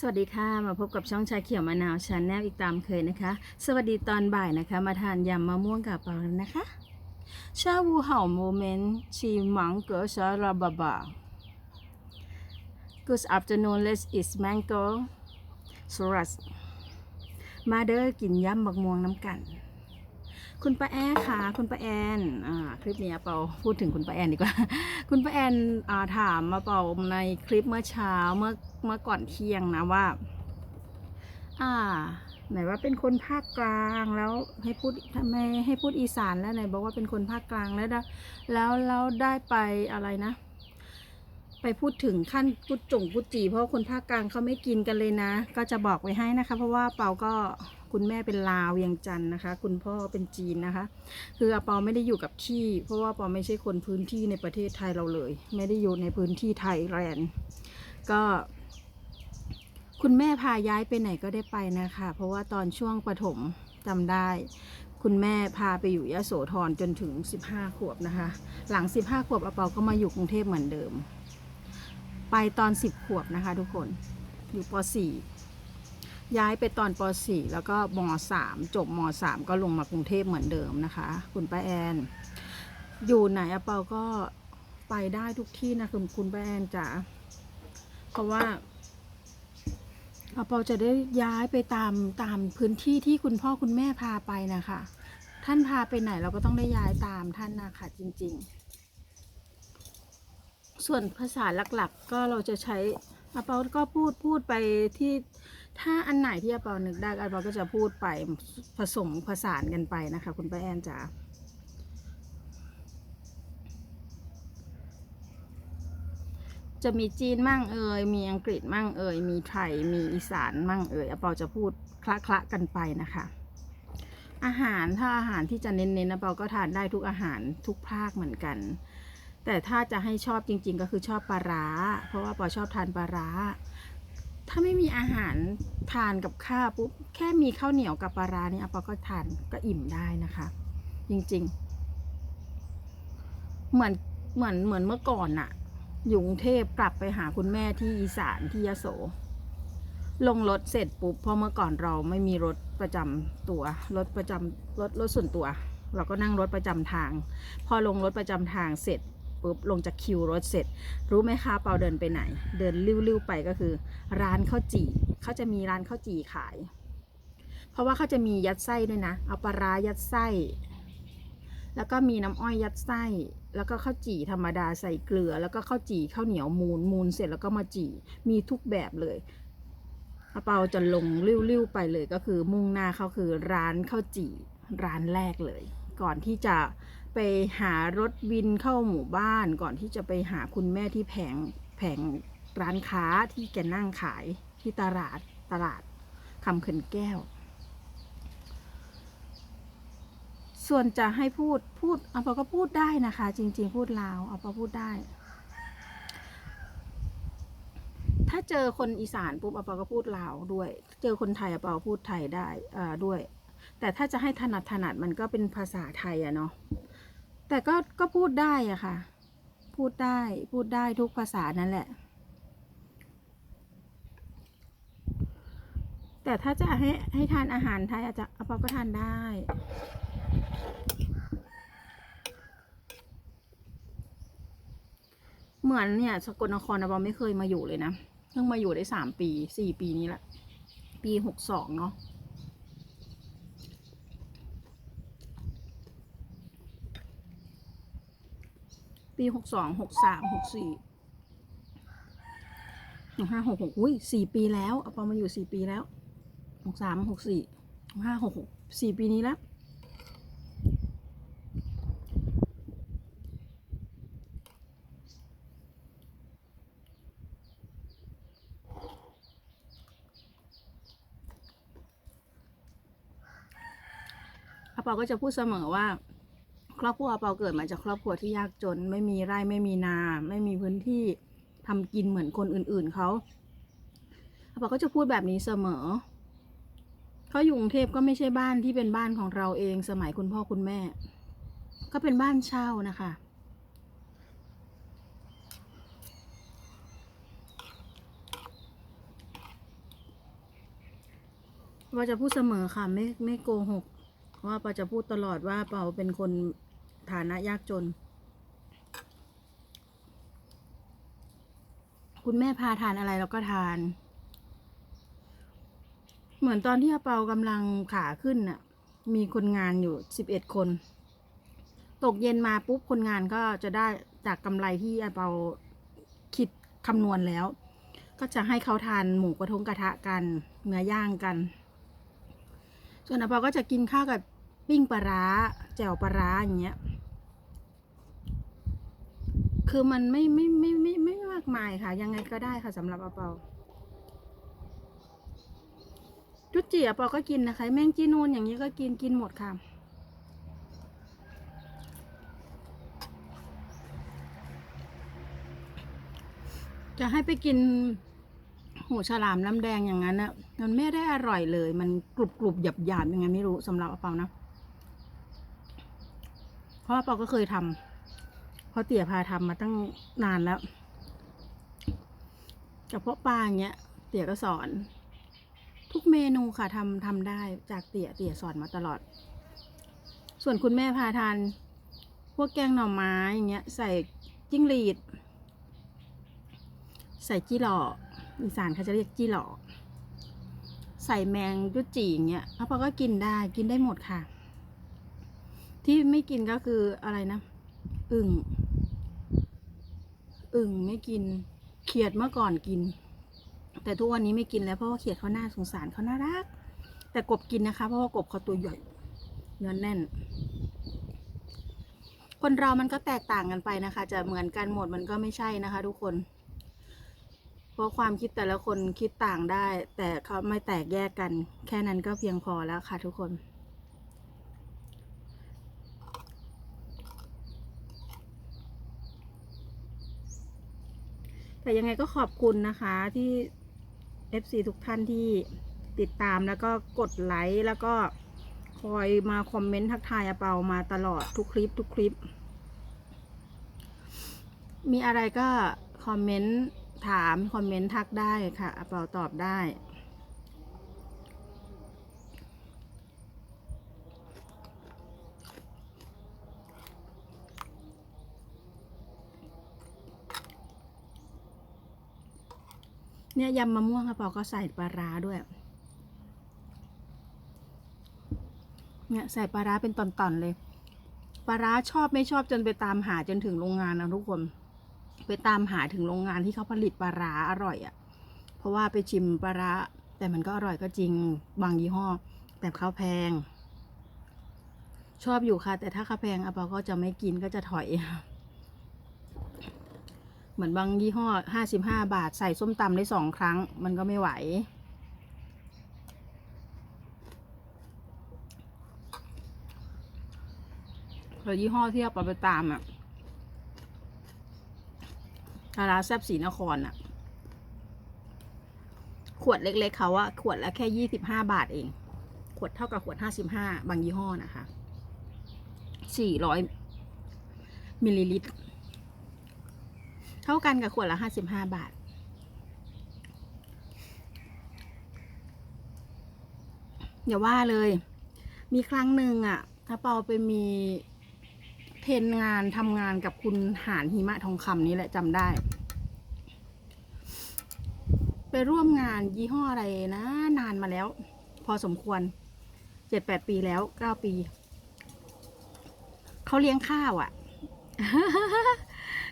สวัสดีค่ะ มาพบกับช่องชาเขียวมะนาวชาแนลอีกตามเคยนะคะ สวัสดีตอนบ่ายนะคะ มาทานยำมะม่วงกับเปาแล้วนะคะชาวูเห่าโมเมนต์ชีมังเกอชาราบาบา Good afternoon let's eat mango s o r a s มาเด้อกินยำบักม่วงน้ำกัน คุณป้าแอนค่ะคุณป้าแอนอ่าคลิปนี้เปาพูดถึงคุณป้าแอนดีกว่า คุณป้าแอนอ่าถามมาเปาในคลิปเมื่อเช้าเมื่อเมื่อก่อนเที่ยงนะว่า อ่า ไหนว่าเป็นคนภาคกลางแล้วให้พูดทำไมให้พูดอีสานแล้วไหนบอกว่าเป็นคนภาคกลางแล้วได้แล้วแล้วได้ไปอะไรนะไปพูดถึงขั้นกุดจงกุดจีเพราะคนภาคกลางเขาไม่กินกันเลยนะ ก็จะบอกไว้ให้นะคะ เพราะว่าเปาก็ คุณแม่เป็นลาวเวียงจันทร์นะคะ คุณพ่อเป็นจีนนะคะ คืออาปาไม่ได้อยู่กับที่ เพราะว่าปาไม่ใช่คนพื้นที่ในประเทศไทยเราเลย ไม่ได้อยู่ในพื้นที่ไทยแลนด์ก็คุณแม่พาย้ายไปไหนก็ได้ไปนะคะ เพราะว่าตอนช่วงประถมจำได้ คุณแม่พาไปอยู่ยะโสธรจนถึง 15 ขวบนะคะ หลัง 15 ขวบอาเปาก็มาอยู่กรุงเทพเหมือนเดิม ไปตอน 10 ขวบนะคะทุกคน อยู่ป .4 ย้ายไปตอนป .4 แล้วก็ม .3 จบม .3 ก็ลงมากรุงเทพเหมือนเดิมนะคะ คุณป้าแอน อยู่ไหนอาเปาก็ไปได้ทุกที่นะคุณคุณป้าแอนจ๋าเพราะว่าอาเปาจะได้ย้ายไปตามตามพื้นที่ที่คุณพ่อคุณแม่พาไปนะคะ ท่านพาไปไหนเราก็ต้องได้ย้ายตามท่านนะคะจริง ๆ ส่วนภาษาหลักๆ ก็เราจะใช้อาเปาก็พูดพูดไปที่ ถ้าอันไหนที่อาเปานึกได้อาเปาก็จะพูดไปผสมผสานกันไปนะคะ คุณป้าแอนจ๋าจะมีจีนมั่งเอ่ย มีอังกฤษมั่งเอ่ย มีไทย มีอีสานมั่งเอ่ยอาเปาจะพูดคละคละกันไปนะคะ อาหารถ้าอาหารที่จะเน้นๆนะเปาก็ทานได้ทุกอาหารทุกภาคเหมือนกัน แต่ถ้าจะให้ชอบจริง ๆ ก็คือชอบปลาร้า เพราะว่าเปาชอบทานปลาร้า ถ้าไม่มีอาหารทานกับข้าวปุ๊บแค่มีข้าวเหนียวกับปลาร้านี่อาปาก็ทานก็อิ่มได้นะคะ จริงๆ เหมือนเหมือนเหมือนเมื่อก่อนน่ะอยู่กรุงเทพกลับไปหาคุณแม่ที่อีสานที่ยโส ลงรถเสร็จปุ๊บเพราะเมื่อก่อนเราไม่มีรถประจำตัวรถประจำรถรถส่วนตัว เราก็นั่งรถประจำทาง พอลงรถประจำทางเสร็จ ปุ๊บลงจากคิวรถเสร็จ รู้ไหมคะเปาเดินไปไหน เดินลิ้วๆไปก็คือ ร้านข้าวจี่เขาจะมีร้านข้าวจี่ขาย เพราะว่าเขาจะมียัดไส้ด้วยนะ เอาปลาร้ายัดไส้ แล้วก็มีน้ำอ้อยยัดไส้ แล้วก็ข้าวจี่ธรรมดาใส่เกลือ แล้วก็ข้าวจี่ข้าวเหนียวมูนมูนเสร็จแล้วก็มาจี่มีทุกแบบเลยอาเปาจะลงริ้วๆไปเลยก็คือมุ่งหน้าเขาคือร้านข้าวจี่ร้านแรกเลย ก่อนที่จะ ไปหารถวินเข้าหมู่บ้านก่อนที่จะไปหาคุณแม่ที่แผงแผงร้านค้าที่แกนั่งขายที่ตลาดตลาดคำเขินแก้ว ส่วนจะให้พูดพูดอาปาก็พูดได้นะคะ จริง ๆ พูดลาวอาปาพูดได้ ถ้าเจอคนอีสานปุ๊บอาปาก็พูดลาวด้วย เจอคนไทยอาปาพูดไทยได้ด้วย แต่ถ้าจะให้ถนัดถนัดมันก็เป็นภาษาไทยอะเนาะ แต่ก็ก็พูดได้อะค่ะ พูดได้พูดได้ทุกภาษานั่นแหละ แต่ถ้าจะให้ให้ทานอาหารไทยอาจจะอาปาก็ทานได้เหมือนเนี่ยสกลนครนะบอไม่เคยมาอยู่เลยนะ เพิ่งมาอยู่ได้สามปีสี่ปีนี้แหละ ปีหกสองเนาะ ปีหกสองหกสามหกสี่หกห้าหกหกอุ้ยสี่ปีแล้วเอาปอมาอยู่สี่ปีแล้วหกสามหกสี่หกห้าหกหกสี่ปีนี้แล้วอาปาก็จะพูดเสมอว่า ครอบครัวอาเปาเกิดมาจากครอบครัวที่ยากจน ไม่มีไร่ไม่มีนา ไม่มีพื้นที่ทำกินเหมือนคนอื่นๆเขาอเปาก็จะพูดแบบนี้เสมอเขาอยู่กรุงเทพก็ไม่ใช่บ้านที่เป็นบ้านของเราเองสมัยคุณพ่อคุณแม่ ก็เป็นบ้านเช่านะคะปาจะพูดเสมอค่ะไม่ไม่โกหกเพราะว่าปาจะพูดตลอดว่าเปาเป็นคน ฐานะยากจน คุณแม่พาทานอะไรเราก็ทาน เหมือนตอนที่อาเปากำลังขาขึ้นน่ะ มีคนงานอยู่สิบเอ็ดคน ตกเย็นมาปุ๊บคนงานก็จะได้จากกำไรที่อาเปาคิดคำนวณแล้ว ก็จะให้เขาทานหมูกระทงกระทะกันเนื้อย่างกัน ส่วนอาเปาก็จะกินข้าวกับปิ้งปลาร้าแจ่วปลาร้าอย่างเงี้ย คือมันไม่ไม่ไม่ไม่ไม่มากมายค่ะ ยังไงก็ได้ค่ะสำหรับอาเปาจุดจีอาเปาก็กินนะคะ แมงจีนูนอย่างนี้ก็กินกินหมดค่ะจะให้ไปกินหูฉลามน้ำแดงอย่างนั้นนะมันไม่ได้อร่อยเลย มันกรุบกรุบหยาบหยาบยังไงไม่รู้สำหรับอาเปานะ เพราะอาเปาก็เคยทำ ราะเตี่ยพาทำมาตั้งนานแล้วกับเพาะปลาอย่างเงี้ย เตี่ยก็สอน ทุกเมนูค่ะทำทำได้จากเตี่ยเตี่ยสอนมาตลอด ส่วนคุณแม่พาทาน พวกแกงหน่อไม้อย่างเงี้ย ใส่จิ้งหรีด ใส่จี้หล่ออีสานเขาจะเรียกจี้หล่อใส่แมงยุจีอย่างเงี้ยพ่อก็กินได้กินได้หมดค่ะ ที่ไม่กินก็คืออะไรนะอึ่ง อึ่งไม่กิน เขียดเมื่อก่อนกิน แต่ทุกวันนี้ไม่กินแล้วเพราะว่าเขียดเขาน่าสงสารเขาน่ารัก แต่กบกินนะคะ เพราะว่ากบเขาตัวใหญ่เนื้อแน่น คนเรามันก็แตกต่างกันไปนะคะ จะเหมือนกันหมดมันก็ไม่ใช่นะคะ ทุกคน เพราะความคิดแต่ละคนคิดต่างได้ แต่เขาไม่แตกแยกกัน แค่นั้นก็เพียงพอแล้วค่ะ ทุกคน แต่ยังไงก็ขอบคุณนะคะที่ FC ทุกท่านที่ติดตามแล้วก็กดไลค์แล้วก็คอยมาคอมเมนต์ทักทายอาเปามาตลอดทุกคลิปทุกคลิป มีอะไรก็คอมเมนต์ถามคอมเมนต์ทักได้ค่ะอาเปาตอบได้ เนี่ยยำมะม่วงอาเปาก็ใส่ปลาร้าด้วย เนี่ยใส่ปลาร้าเป็นตอนๆเลย ปลาร้าชอบไม่ชอบจนไปตามหาจนถึงโรงงานนะทุกคน ไปตามหาถึงโรงงานที่เขาผลิตปลาร้าอร่อยอะ่ะ เพราะว่าไปชิมปลาร้าแต่มันก็อร่อยก็จริงบางยี่ห้อ แต่เขาแพง ชอบอยู่ค่ะ แต่ถ้าเขาแพงอาปาก็จะไม่กินก็จะถอย เหมือนบางยี่ห้อห้าสิบห้าบาทใส่ส้มตำได้สองครั้ง มันก็ไม่ไหวแล้วยี่ห้อที่เอาไปตามอะดาราแซบสีนครอะขวดเล็กๆเขาอะขวดละแค่ยี่สิบห้าบาทเอง ขวดเท่ากับขวดห้าสิบห้าบางยี่ห้อนะคะสี่ร้อยมิลลิลิตร ท่ากันกับขวดละห้าสิบห้าบาท อย่าว่าเลย มีครั้งหนึ่งอะถ้าเปาไปมีเทนงานทำงานกับคุณหานหิมะทองคำนี้แหละจำได้ ไปร่วมงานยี่ห้ออะไรนะ นานมาแล้ว พอสมควรเจ็ดแปดปีแล้วเก้าปี เขาเลี้ยงข้าวอะ่ะ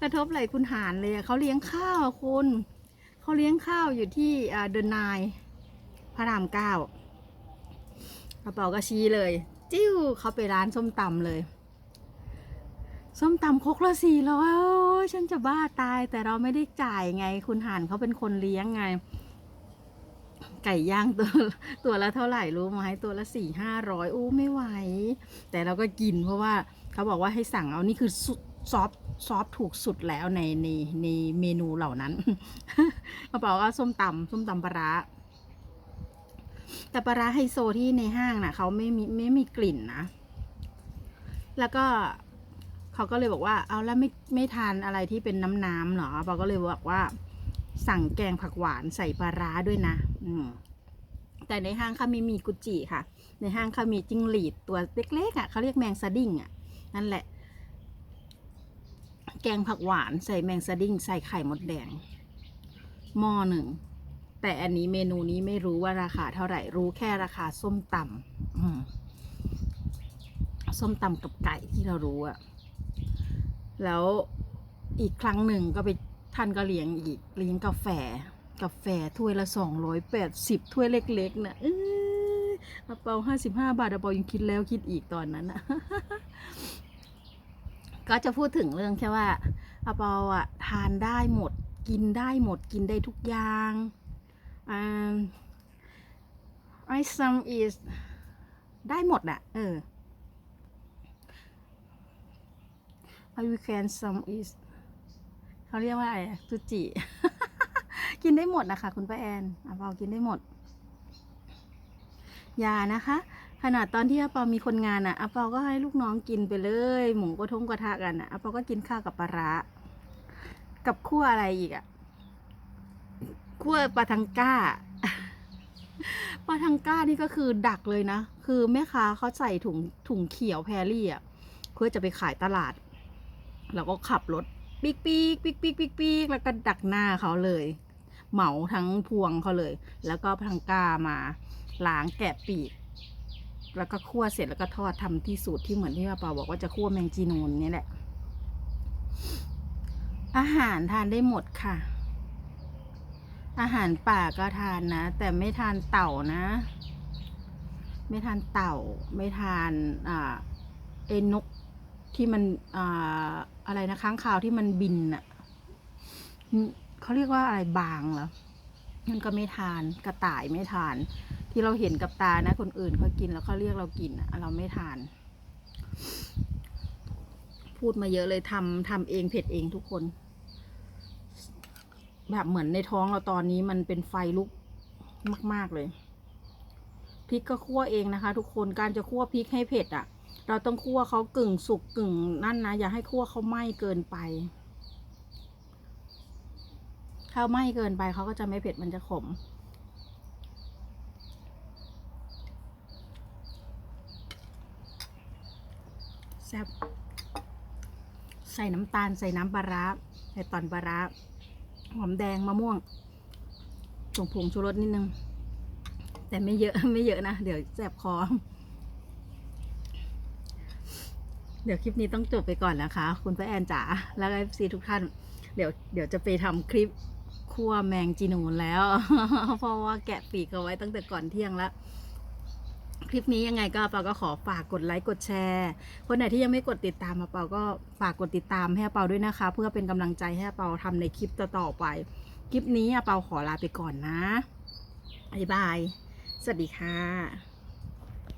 กระทบไหลคุณหารเลยเขาเลี้ยงข้าวคุณเขาเลี้ยงข้าวอยู่ที่เดินนายพระรามเก้ากระเป๋าก็ชี้เลย จิ้วเขาไปร้านส้มตำเลย ส้มตำคกละสี่ร้อยฉันจะบ้าตายแต่เราไม่ได้จ่ายไง คุณหานเขาเป็นคนเลี้ยงไง ไก่ย่างตัวตัวละเท่าไหร่รู้ไหมตัวละสี่ห้าร้อยอู้ไม่ไหว แต่เราก็กินเพราะว่าเขาบอกว่าให้สั่งเอานี่คือสุด ซอฟซอฟถูกสุดแล้วในในในเมนูเหล่านั้นกระเป๋าก็ส้มตำส้มตำปลาร้าแต่ปลาร้าไฮโซที่ในห้างน่ะเขาไม่มีไม่มีกลิ่นนะ แล้วก็เขาก็เลยบอกว่า เอาแล้วไม่ไม่ทานอะไรที่เป็นน้ำน้ำเหรอเปาก็เลยบอกว่า สั่งแกงผักหวานใส่ปลาร้าด้วยนะ อืม แต่ในห้างเขาไม่มีกุจิค่ะ ในห้างเขามีจิ้งหรีดตัวเล็กๆอะเขาเรียกแมงสดิ้งอะนั่นแหละ แกงผักหวานใส่แมงสดิ้งใส่ไข่มดแดงหม้อหนึ่ง แต่อันนี้เมนูนี้ไม่รู้ว่าราคาเท่าไหร่ รู้แค่ราคาส้มตำมส้มตำกับไก่ที่เรารู้อะแล้วอีกครั้งหนึ่งก็ไปท่านก็เลี้ยงอีกเลี้ยงกาแฟ กาแฟถ้วยละสองร้อยแปดสิบถ้วยเล็กๆนะ่ะเอ้ยอาเปาห้าสิบห้าบาทอาเปายังคิดแล้วคิดอีกตอนนั้นนะ ก็จะพูดถึงเรื่องแค่ว่าอาเปาอะทานได้หมด กินได้หมดกินได้ทุกอย่างอ่า I some is ได้หมดอะเออ I we can some is เขาเรียกว่าอะไรตุจิ กินได้หมดนะคะ คุณป้าแอนอาเปากินได้หมดอย่านะคะ ขนาดตอนที่อาเปามีคนงานอะอาเปาก็ให้ลูกน้องกินไปเลย หมูกระทงกระทะกันอะอาเปาก็กินข้าวกับปลาร้ากับคั่วอะไรอีกอะคั่วปลาทังก้าปลาทังก้านี่ก็คือดักเลยนะ คือแม่ค้าเขาใส่ถุงถุงเขียวแพรลี่อะเพื่อจะไปขายตลาดเราก็ขับรถปีกปีกปีกปีกปีกปีกแล้วก็ดักหน้าเขาเลย เหมาทั้งพวงเขาเลย แล้วก็พังก้ามาล้างแกะปีก แล้วก็คั่วเสร็จแล้วก็ทอดทำที่สูตรที่เหมือนที่ป้าเปาบอกว่าจะคั่วแมงจีนูนนี่แหละ อาหารทานได้หมดค่ะ อาหารป่าก็ทานนะ แต่ไม่ทานเต่านะ ไม่ทานเต่า ไม่ทานอ่าเอ็นนกที่มันอ่าอะไรนะค้างคาวที่มันบินอะเขาเรียกว่าอะไรบางเหรอมันก็ไม่ทานกระต่ายไม่ทาน ที่เราเห็นกับตานะ คนอื่นเขากินแล้วเขาเรียกเรากินอะเราไม่ทาน พูดมาเยอะเลยทำทำเองเผ็ดเองทุกคน แบบเหมือนในท้องเราตอนนี้มันเป็นไฟลุกมาก ๆเลยพริกก็คั่วเองนะคะ ทุกคนการจะคั่วพริกให้เผ็ดอะ่ะ เราต้องคั่วเขากึ่งสุกกึ่งนั่นนะอย่าให้คั่วเขาไหม้เกินไปถ้าไหม้เกินไปเขาก็จะไม่เผ็ดมันจะขม แซ่บใส่น้ำตาลใส่น้ำปลาร้าใส่ตอนปลาร้าหอมแดงมะม่วงผงผงชูรสนิดนึง แต่ไม่เยอะไม่เยอะนะ เดี๋ยวแสบคอ เดี๋ยวคลิปนี้ต้องจบไปก่อนนะคะ คุณป้าแอนจ๋าแล้วก็ซีทุกท่าน เดี๋ยวเดี๋ยวจะไปทำคลิปคั่วแมงจีนูนแล้ว เพราะว่าแกะปีกเอาไว้ตั้งแต่ก่อนเที่ยงแล้ว คลิปนี้ยังไงก็เปาก็ขอฝากกดไลค์กดแชร์ คนไหนที่ยังไม่กดติดตามมาเปาก็ฝากกดติดตามให้เปาด้วยนะคะ เพื่อเป็นกำลังใจให้อาเปาทำในคลิปต่อๆไป คลิปนี้อาเปาขอลาไปก่อนนะบ๊ายบาย สวัสดีค่ะ